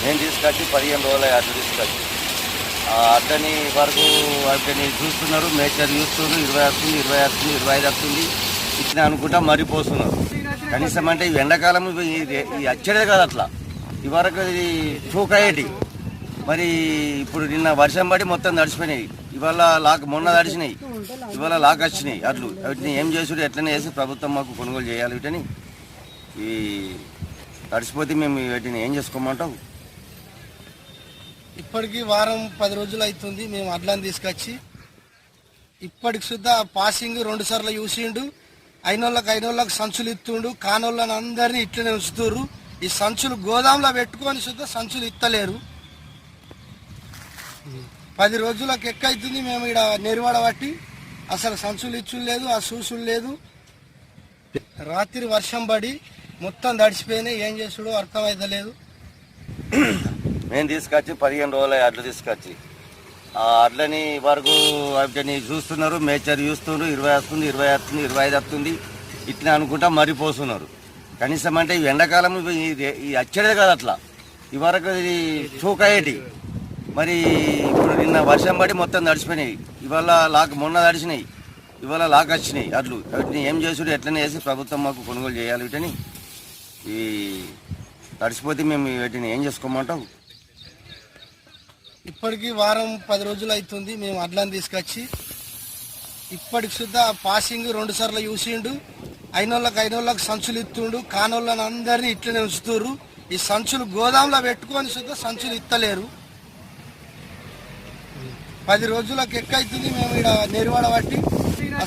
నేను తీసుకొచ్చి పదిహేను రోజులు అడ్డు తీసుకొచ్చి. అట్లని అడ్డని వరకు అడ్డని చూస్తున్నారు మేచర్ చూస్తున్నారు ఇరవై వస్తుంది ఇరవై వస్తుంది ఇరవై ఐదు వస్తుంది ఇచ్చిన అనుకుంటా మరిపోతున్నారు కనీసం అంటే ఈ ఎండాకాలం ఈ- ఈ వచ్చేదే కాదు అట్లా. ఇవరకు ఇది చూకాయటి మరి ఇప్పుడు నిన్న వర్షం పడి మొత్తం తడిచిపోయినాయి ఇవాళ లాక్ మొన్న తడిచినాయి ఇవాళ లాక్ వచ్చినాయి అట్లు. వీటిని ఏం చేసుడు ఎట్లనే చేసి ప్రభుత్వం మాకు కొనుగోలు చేయాలి వీటిని. ఈ తడిసిపోతే మేము వీటిని ఏం చేసుకోమంటాం ఇప్పటికి వారం పది రోజులు అవుతుంది మేము అడ్లను తీసుకొచ్చి. ఇప్పటికి సుద్ధా పాసింగ్ రెండు సార్లు చూసిండు. అయినోళ్ళకి అయినోళ్ళకి సంచులు ఇస్తుండు. కానోళ్ళని అందరినీ ఇట్లనే ఉంచుతురు ఈ సంచులు గోదాంలో పెట్టుకొని సుద్ధా సంచులు ఇత్తలేరు. పది రోజులకు ఎక్కైతుంది మేము ఇక్కడ నెరువాడ పట్టి. అసలు సంచులు ఇచ్చులు లేదు ఆ సూసులు లేదు. రాత్రి వర్షం పడి మొత్తం తడిచిపోయినాయి ఏం చేసుడో అర్థమైతలేదు. మేము తీసుకొచ్చి పదిహేను రోజులు అడ్లు తీసుకొచ్చి. ఆ అడ్లని వరకు వాటిని చూస్తున్నారు మేచర్ చూస్తున్నారు ఇరవై వస్తుంది ఇరవై వస్తుంది ఇరవై ఐదు వస్తుంది. ఇట్లా అనుకుంటా మరిపోతున్నారు. కనీసం అంటే ఈ ఎండాకాలం ఇది ఈ- వచ్చేదే కాదు అట్లా. ఇవరకు ఇది చూకయ్యేటి మరి ఇప్పుడు నిన్న వర్షం పడి మొత్తం తడిచిపోయినాయి ఇవాళ లాక్ మొన్న తడిచినాయి ఇవాళ లాక్ వచ్చినాయి అట్లు వీటిని ఏం చేసుడు ఎట్లనే వేసి ప్రభుత్వం మాకు కొనుగోలు చేయాలి వీటిని. ఈ తడిసిపోతే మేము వీటిని ఏం చేసుకోమంటాం ఇప్పటికి వారం పది రోజులు అవుతుంది మేము అడ్లను తీసుకొచ్చి. ఇప్పటికి సుద్ధా పాసింగ్ రెండు సార్లు చూసిండు. అయినోళ్ళకి అయినోళ్ళకి సంచులు ఇస్తుండు. కానోళ్ళని అందరినీ ఇట్లనే ఉంచుతురు ఈ సంచులు గోదాంలో పెట్టుకొని సుద్ధా సంచులు ఇత్తలేరు. పది రోజులకు ఎక్కైతుంది మేము ఇక్కడ నెరువాడ పట్టి